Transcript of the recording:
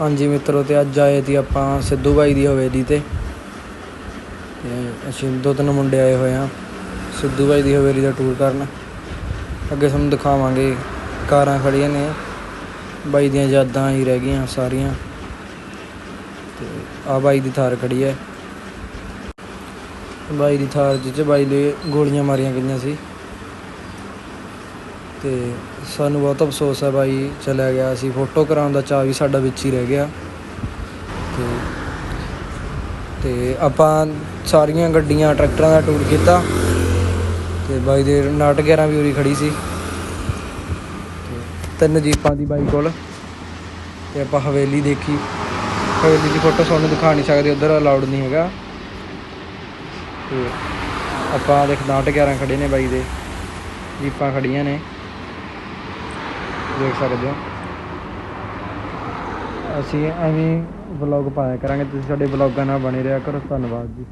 ਹਾਂਜੀ ਮਿੱਤਰੋ, ਤੇ ਅੱਜ ਆਏ ਸੀ ਆਪਾਂ ਸਿੱਧੂ ਬਾਈ ਦੀ ਹਵੇਲੀ ਤੇ। ਤੇ ਅਸੀਂ ਦੋ ਤਿੰਨ ਮੁੰਡੇ ਆਏ ਹੋਏ ਆ ਸਿੱਧੂ ਬਾਈ ਦੀ ਹਵੇਲੀ ਦਾ ਟੂਰ ਕਰਨ। ਅੱਗੇ ਤੁਹਾਨੂੰ ਦਿਖਾਵਾਂਗੇ, ਕਾਰਾਂ ਖੜੀਆਂ ਨੇ। ਬਾਈ ਦੀਆਂ ਯਾਦਾਂ ਹੀ ਰਹਿ ਗਈਆਂ ਸਾਰੀਆਂ। ਤੇ ਆ ਬਾਈ ਦੀ ਥਾਰ ਖੜੀ ਹੈ। ਬਾਈ ਦੀ ਥਾਰ ਜਿੱਚ ਬਾਈ ਦੇ ਗੋਲੀਆਂ ਮਾਰੀਆਂ ਗਈਆਂ ਸੀ। ਅਤੇ ਸਾਨੂੰ ਬਹੁਤ ਅਫਸੋਸ ਹੈ ਬਾਈ ਚਲਾ ਗਿਆ ਸੀ ਫੋਟੋ ਕਰਾਉਣ ਦਾ ਚਾਅ ਵੀ ਸਾਡਾ ਵਿੱਚ ਹੀ ਰਹਿ ਗਿਆ। ਤੇ ਤੇ ਆਪਾਂ ਸਾਰੀਆਂ ਗੱਡੀਆਂ, ਟਰੈਕਟਰਾਂ ਦਾ ਟੂਰ ਕੀਤਾ। ਤੇ ਬਾਈ ਦੇ ਨਾਟ 11 ਵੀ ਉਰੀ ਖੜੀ ਸੀ। ਤੇ ਤਿੰਨ ਜੀਪਾਂ ਦੀ ਬਾਈ ਕੋਲ। ਤੇ ਆਪਾਂ ਹਵੇਲੀ ਦੇਖੀ। ਹਵੇਲੀ ਦੀ ਫੋਟੋ ਤੁਹਾਨੂੰ ਦਿਖਾ ਨਹੀਂ ਸਕਦੇ, ਉਧਰ ਅਲਾਉਡ ਨਹੀਂ ਹੈਗਾ। ਤੇ ਆਪਾਂ ਦੇਖ ਨਾਟ 11 ਖੜੇ ਨੇ ਬਾਈ ਦੇ। ਜੀਪਾਂ ਖੜੀਆਂ ਨੇ। ਦੇਖ ਸਕਦੇ ਹੋ। ਅਸੀਂ ਐਵੇਂ ਵਲੌਗ ਪਾਇਆ ਕਰਾਂਗੇ। ਤੁਸੀਂ ਸਾਡੇ ਵਲੌਗਾਂ ਨਾਲ ਬਣੇ ਰਿਹਾ ਕਰੋ। ਧੰਨਵਾਦ ਜੀ।